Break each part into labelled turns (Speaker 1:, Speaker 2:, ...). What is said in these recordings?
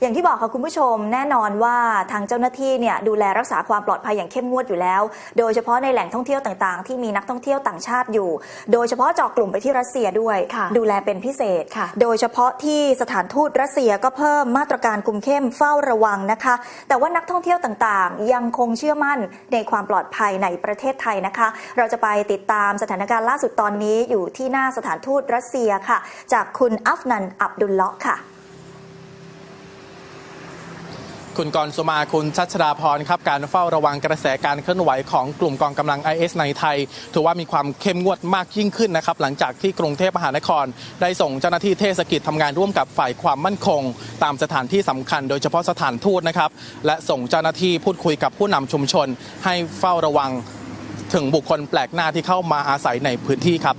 Speaker 1: อย่างที่บอกค่ะคุณผู้ชมแน่นอนว่าทางเจ้าหน้าที่เนี่ยดูแลรักษาความปลอดภัยอย่างเข้มงวดอยู่แล้ว โดยเฉพาะในแหล่งท่องเที่ยวต่างๆ ที่มีนักท่องเที่ยวต่างชาติอยู่ โดยเฉพาะเจาะกลุ่มไปที่รัสเซียด้วย
Speaker 2: ค่ะ
Speaker 1: ดูแลเป็นพิเศษ
Speaker 2: ค่ะ
Speaker 1: โดยเฉพาะที่สถานทูตรัสเซียก็เพิ่มมาตรการคุมเข้มเฝ้าระวังนะคะ แต่ว่านักท่องเที่ยวต่างๆ ยังคงเชื่อมั่นในความปลอดภัยในประเทศไทยนะคะ เราจะไปติดตามสถานการณ์ล่าสุดตอนนี้อยู่ที่หน้าสถานทูตรัสเซียค่ะ จากคุณอัฟนันอับดุลเลาะห์ค่ะ
Speaker 3: คุณกรณ์สุมาคุณชัชดาพรครับการเฝ้าระวังกระแสการเคลื่อนไหวของกลุ่มกองกำลัง IS ในไทย ถือว่ามีความเข้มงวดมากยิ่งขึ้นนะครับหลังจากที่กรุงเทพมหานคร ได้ส่งเจ้าหน้าที่เทศกิจทำงานร่วมกับฝ่ายความมั่นคง ตามสถานที่สำคัญ โดยเฉพาะสถานทูตนะครับและส่งเจ้าหน้าที่พูดคุยกับผู้นำชุมชน ให้เฝ้าระวังถึงบุคคลแปลกหน้าที่เข้ามาอาศัยในพื้นที่ครับ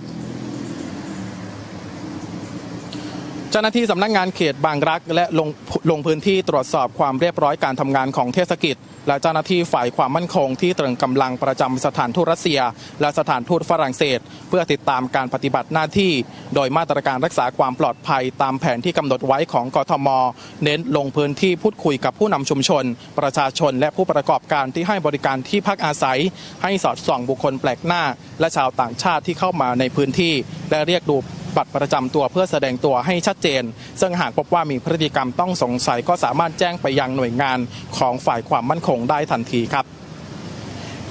Speaker 3: เจ้าหน้าที่สำนักงานเขตบางรัก และลงลงพื้นที่ตรวจสอบความเรียบร้อยการทำงานของเทศกิจ และเจ้าหน้าที่ฝ่ายความมั่นคงที่ตรึงกำลังประจำสถานทูตรัสเซีย และสถานทูตฝรั่งเศส เพื่อติดตามการปฏิบัติหน้าที่ โดยมาตรการรักษาความปลอดภัยตามแผนที่กำหนดไว้ของกทม เน้นลงพื้นที่พูดคุยกับผู้นำชุมชน ประชาชน และผู้ประกอบการที่ให้บริการที่พักอาศัย ให้สอดส่องบุคคลแปลกหน้า และชาวต่างชาติที่เข้ามาในพื้นที่ และเรียกดู บัตรประจำตัวเพื่อแสดงตัวให้ชัดเจน ซึ่งหากพบว่ามีพฤติกรรมต้องสงสัยก็สามารถแจ้งไปยังหน่วยงานของฝ่ายความมั่นคงได้ทันทีครับ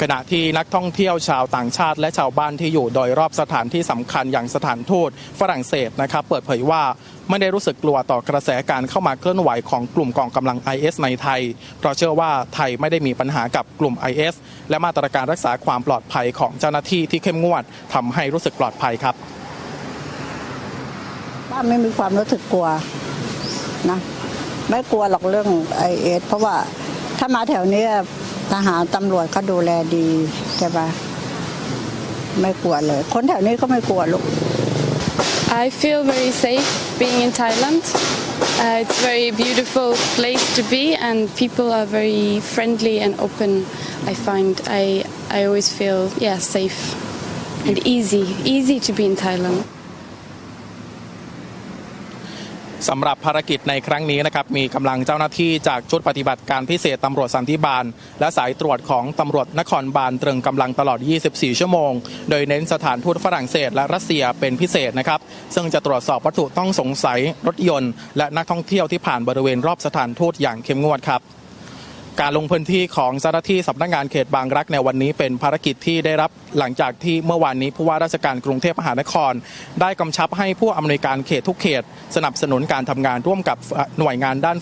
Speaker 3: ขณะที่นักท่องเที่ยวชาวต่างชาติและชาวบ้านที่อยู่โดยรอบสถานที่สำคัญอย่างสถานทูตฝรั่งเศสนะครับ เปิดเผยว่าไม่ได้รู้สึกกลัวต่อกระแสการเข้ามาเคลื่อนไหวของกลุ่มกองกำลัง IS ในไทย เพราะเชื่อว่าไทยไม่ได้มีปัญหากับกลุ่ม IS และมาตรการรักษาความปลอดภัยของเจ้าหน้าที่ที่เข้มงวดทำให้รู้สึกปลอดภัยครับ
Speaker 4: ป้าไม่มีความรู้สึกกลัวนะไม่กลัวหรอกเรื่องไอเอสเพราะว่าถ้ามาแถวนี้ทหารตำรวจเขาดูแลดีใช่ปะไม่กลัวเลย คนแถวนี้ก็ไม่กลัวลูก
Speaker 5: I feel very safe being in Thailand. Uh, it's a very beautiful place to be, and people are very friendly and open. I find I I always feel yeah safe and easy, easy to be in Thailand.
Speaker 3: สำหรับภารกิจในครั้งนี้นะครับมีกำลังเจ้าหน้าที่จากชุดปฏิบัติการพิเศษตำรวจสันติบาล และสายตรวจของตำรวจนครบาลตรึงกำลังตลอด 24 ชั่วโมง โดยเน้นสถานทูตฝรั่งเศสและรัสเซียเป็นพิเศษนะครับ ซึ่งจะตรวจสอบวัตถุต้องสงสัยรถยนต์ และนักท่องเที่ยวที่ผ่านบริเวณรอบสถานทูตอย่างเข้มงวดครับ การลงพื้นที่ของเจ้าหน้าที่สำนักงานเขตบางรักในวันนี้เป็นภารกิจที่ได้รับหลังจากที่เมื่อวานนี้ผู้ว่าราชการกรุงเทพมหานคร ได้กำชับให้ผู้อำนวยการเขตทุกเขต สนับสนุนการทำงานร่วมกับหน่วยงานด้าน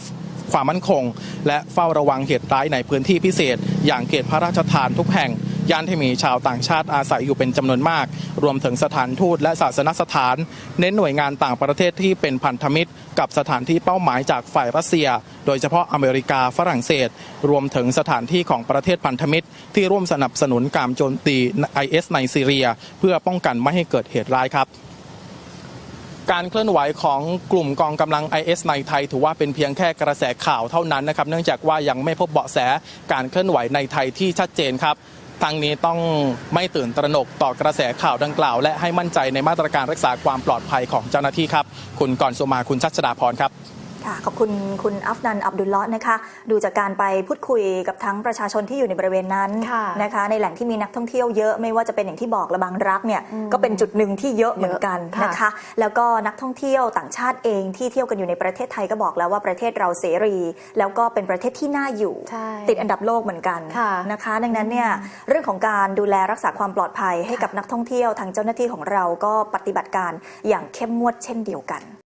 Speaker 3: ความมั่นคง และเฝ้าระวังเหตุร้ายในพื้นที่พิเศษ อย่างเขตพระราชทานทุกแห่ง ย่านที่มีชาวต่างชาติอาศัยอยู่เป็นจำนวนมาก รวมถึงสถานทูตและศาสนสถาน เน้นหน่วยงานต่างประเทศที่เป็นพันธมิตร กับสถานที่เป้าหมายจากฝ่ายรัสเซีย โดยเฉพาะอเมริกาฝรั่งเศส รวมถึงสถานที่ของประเทศพันธมิตร ที่ร่วมสนับสนุนการโจมตี IS ในซีเรีย เพื่อป้องกันไม่ให้เกิดเหตุร้ายครับการเคลื่อนไหวของกลุ่มกองกำลัง IS ในไทย ถือว่าเป็นเพียงแค่กระแสข่าวเท่านั้นนะครับ เนื่องจากว่ายังไม่พบเบาะแสการเคลื่อนไหวในไทยที่ชัดเจนครับ ทางนี้ต้องไม่ตื่นตระหนกต่อกระแสข่าวดังกล่าว และให้มั่นใจในมาตรการรักษาความปลอดภัยของเจ้าหน้าที่ครับ คุณก่อนสุมาคุณชัชดาพรครับ
Speaker 1: ค่ะขอบคุณคุณอัฟนันอับดุลเลาะห์นะคะ ดูจากการไปพูดคุยกับทั้งประชาชนที่อยู่ในบริเวณนั้น
Speaker 2: ค่ะ
Speaker 1: นะคะ ในแหล่งที่มีนักท่องเที่ยวเยอะไม่ว่าจะเป็นอย่างที่บอกระบางรักเนี่ยก็เป็นจุดหนึ่งที่เยอะเหมือนกัน
Speaker 2: ค่ะ
Speaker 1: นะคะ แล้วก็นักท่องเที่ยวต่างชาติเองที่เที่ยวกันอยู่ในประเทศไทยก็บอกแล้วว่าประเทศเราเสรี แล้วก็เป็นประเทศที่น่าอยู่
Speaker 2: ใช่
Speaker 1: ติดอันดับโลกเหมือนกัน
Speaker 2: ค่ะ
Speaker 1: นะคะ ดังนั้นเนี่ยเรื่องของการดูแลรักษาความปลอดภัยให้กับนักท่องเที่ยวทางเจ้าหน้าที่ของเราก็ปฏิบัติการอย่างเข้มงวดเช่นเดียวกัน